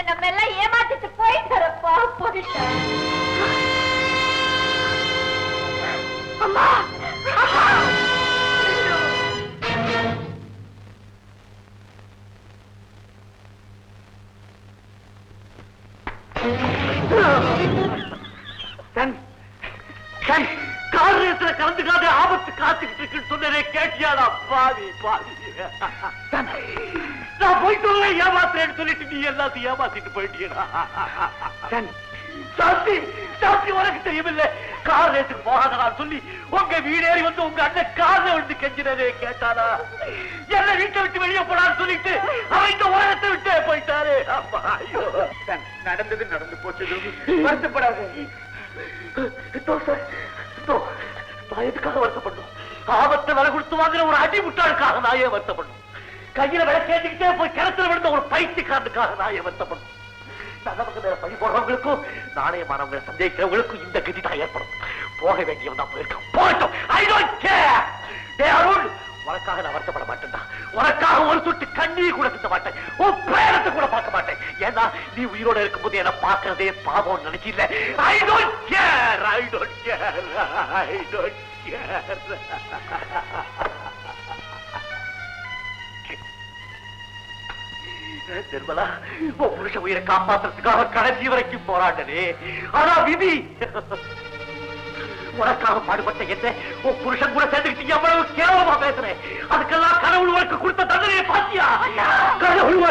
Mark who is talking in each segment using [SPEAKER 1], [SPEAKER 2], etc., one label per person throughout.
[SPEAKER 1] வந்து நம்ம எல்லாம் ஏமாத்திட்டு போயிட்டாரப்பா போயிட்டார் அம்மா! அம்மா!
[SPEAKER 2] சன் சன் கார் ரேஸ்ல கலந்துக்காத ஆபத்து காத்துக்கிட்டு இருக்குன்னு சொன்னதே கேட்டியாடா பாவி பாவி. சன், நான் போயிட்டு வரல ஏமாத்துறேன்னு சொல்லிட்டு நீ எல்லாத்தையும் ஏமாத்திட்டு போயிட்டீடா சன் சாந்தி சாந்தி உனக்கு தெரியுமில்ல? கார் ரேஸுக்கு போகாதடா சொல்லி உங்க வீடேறி வந்து உங்க அண்ணன் கார்ல விட்டு கெஞ்சினதே கேட்டானா? என்ன வீட்டை விட்டு வெளியே போடான்னு சொல்லிட்டு இந்த உலகத்தை விட்டே போயிட்டாரு. நடந்தது நடந்து போச்சு வருத்தப்படாத. எதுக்காக வருத்தப்படணும்? ஆபத்தை விலை கொடுத்து வாங்குற ஒரு அடி முட்டாளுக்காக நான் ஏன் வருத்தப்படணும். கையில விலை கேட்டுக்கிட்டே போய் கிணத்துல விழுந்த ஒரு பைத்தியக்காரனுக்காக நான் ஏன் வருத்தப்படணும் நல்லவங்க மேல பழி போடுறவங்களுக்கும் நாணயமானவங்களை சந்தேகிக்கிறவங்களுக்கும் இந்த கதி தான் ஏற்படும். போக வேண்டியவன் தான் போயிருக்கான். போகட்டும். ஐ டோன்ட் கேர் டே அருள் உனக்காக நான் வருத்தப்பட மாட்டேன்டா. உனக்காக ஒரு சுட்டு கண்ணீர் கூட சிந்த மாட்டேன். உன் பிரேரத்தை கூட பார்க்க மாட்டேன். ஏன்னா நீ உயிரோட இருக்கும்போது என்ன பார்க்கறதே பாவம் நினைச்சு இல்ல I don't care I don't care I don't care Nirmala உன் புருஷ உயிரை காப்பாத்துறதுக்காக கடைசி வரைக்கும் போராண்டனே ஆனா விதி உனக்காக பாடுபட்ட என்ன? உன் புருஷன் கூட சேர்ந்துக்கிட்டு எவ்வளவு கேவலமா பேசுறேன் அதுக்கெல்லாம் கடவுள் உனக்கு கொடுத்த தண்டனையை பாத்தியா கடவுள்?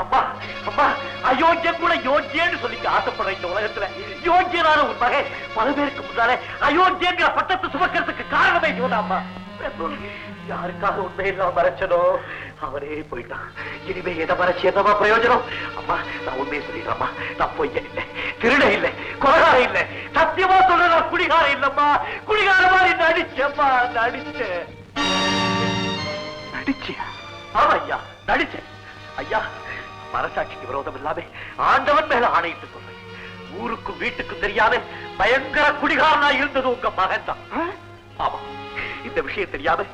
[SPEAKER 2] அம்மா அம்மா அயோக்கியம் கூட யோக்கியன்னு சொல்லிக்க ஆசைப்படுற இந்த உலகத்துல யோக்கியனான உன் மகன் பல பேருக்கு முன்னாலே அயோக்கியங்கிற பட்டத்தை சுமக்கிறதுக்கு காரணமே இவனாம்மா யாருக்காக உண்மையில்லாம மறைச்சனோ? அவரே போயிட்டான். இனிமே எதை மறைச்சு என்னவா பிரயோஜனம்? அம்மா நான் உண்மையை சொல்லிடுறேம்மா. நான் பொய்ய இல்லை. திருட இல்லை. கொலகாரம் இல்லை. சத்தியமா சொல்ற நான் குடிகாரம் இல்லம்மா. குடிகார மாதிரி நடிச்சேம்மா நடிச்சேன். நடிச்சியா? ஆமா ஐயா நடிச்சேன். ஐயா மனசாட்சிக்கு விரோதம் இல்லாம ஆண்டவன் மேல ஆணையிட்டு சொல்றேன் ஊருக்கும் வீட்டுக்கும் தெரியாத பயங்கர குடிகாரனா இருந்தது உங்க மகன் தான் ஆமா. இந்த விஷயம் தெரியாம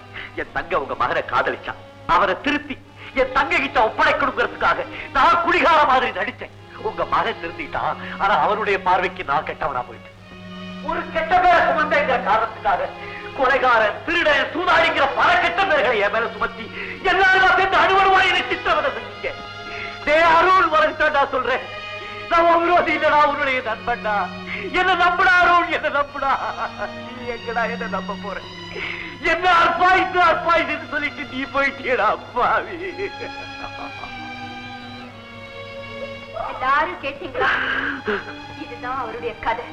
[SPEAKER 2] என் தங்க உங்க மகனை காதலிச்சான். அவரை திருத்தி என் தங்க கிட்ட ஒப்படைக்கணுங்கிறதுக்காக நான் குடிகார மாதிரி நடிச்சேன் உங்க மகன் திருந்திட்டான் ஆனா அவருடைய பார்வைக்கு நான் கெட்டவனா போயிட்டேன். ஒரு கெட்ட பேரை சுமந்தேங்கிற காரணத்துக்காக கொலைகாரன் திருடன் சூதாடிக்கிற பல கெட்ட பேர்களை என் மேல சுமத்தி எல்லாரும் சேர்ந்து அனுவருவாய் என்னை சித்திரவதை செஞ்சீங்க டே அருள் உனக்கு நான் சொல்றேன். நான் உங்களோட இல்லடா உன்னுடைய நண்பன்டா என்ன நம்புடா அருள் என்ன நம்புடா. நீ எங்கடா என்ன நம்ப போறேன் என்ன அற்பாய்த்து அற்பாய்த்து சொல்லிட்டு நீ போயிட்டீடா அப்பாவி.
[SPEAKER 1] எல்லாரும் கேட்டீங்களா? இதுதான் அவருடைய கதை.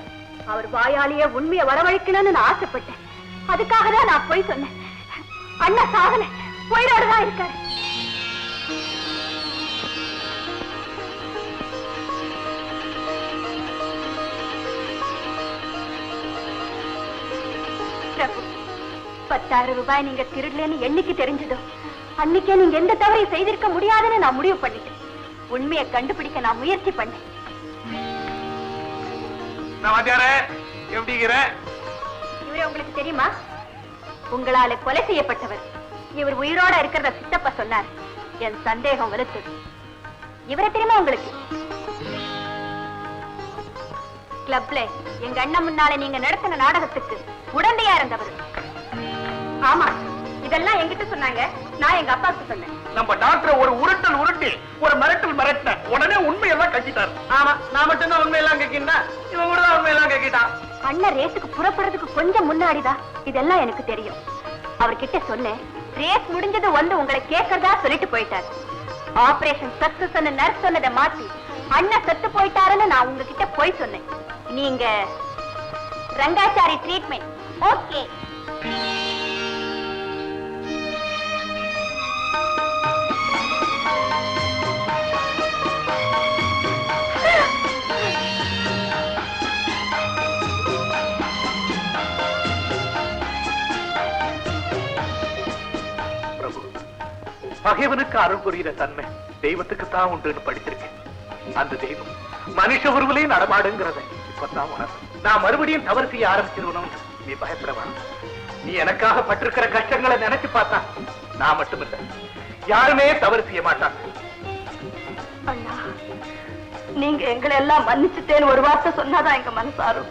[SPEAKER 1] அவர் வாயாலேயே உண்மையை வரவழைக்கணும்னு நான் ஆசைப்பட்டேன். அதுக்காக தான் நான் போய் சொன்னேன். அண்ணா சாதனை உயிரோடு இருக்காரு. பிரபு பத்தாயிரம் ரூபாய் நீங்க திருடலன்னு என்னைக்கு தெரிஞ்சதோ அன்னைக்கே நீங்க எந்த தவறையும் செய்திருக்க முடியாதுன்னு நான் முடிவு பண்ணிட்டேன். உண்மையை கண்டுபிடிக்க நான் முயற்சி பண்ணேன். இவரே உங்களுக்கு தெரியுமா? உங்களால கொலை செய்யப்பட்டவர். இவர் உயிரோட இருக்கிறத சித்தப்பா சொன்னார். என் சந்தேகம் வலுத்தது இவரை தெரியுமா உங்களுக்கு? கிளப்ல எங்க அண்ணன் முன்னால நீங்க நடத்தின நாடகத்துக்கு உடந்தையா இருந்தவர். ஆமா. இதெல்லாம் என்கிட்ட சொன்னாங்க. நான் எங்க அப்பாவுக்கு சொன்னேன்.
[SPEAKER 3] நம்ம டாக்டர் ஒரு உருட்டல் உருட்டி ஒரு மிரட்டல் மிரட்ட உடனே உண்மையெல்லாம் கட்டிட்டாரு ஆமா. நான் மட்டும்தான் உண்மையெல்லாம் கேட்கின்றா இவன் கூட தான் உண்மையெல்லாம் கேட்கிட்டான்
[SPEAKER 1] அண்ணன் ரேஸுக்கு புறப்படுறதுக்கு கொஞ்சம் முன்னாடிதான். இதெல்லாம் எனக்கு தெரியும். அவர்கிட்ட சொன்னேன் ரேஸ் முடிஞ்சது வந்து உங்களை கேட்கறதா சொல்லிட்டு போயிட்டார். ஆபரேஷன் சக்சஸ் நர்ஸ் சொன்னதை மாத்தி அண்ணன் செத்து போயிட்டாருன்னு நான் உங்ககிட்ட போய் சொன்னேன். நீங்க ரங்காச்சாரி ட்ரீட்மெண்ட் ஓகே.
[SPEAKER 2] பகைவனுக்கு அருள் புரிகிற தன்மை தெய்வத்துக்கு தான் உண்டுன்னு படித்திருக்கேன். அந்த தெய்வம் மனுஷ உருவிலே நடமாடுங்கிறத இப்பதான் உணர்வு நான் மறுபடியும் தவறு செய்ய ஆரம்பிச்சிருவனும் நீ பயப்பட வேணாம் நீ எனக்காக பட்டிருக்கிற கஷ்டங்களை நினைச்சு பார்த்தா நான் மட்டும் இல்ல யாருமே தவறு செய்ய மாட்டான்
[SPEAKER 4] நீங்க எங்களை எல்லாம் மன்னிச்சுட்டேன்னு ஒரு வார்த்தை சொன்னாதான் எங்க மனசாரும்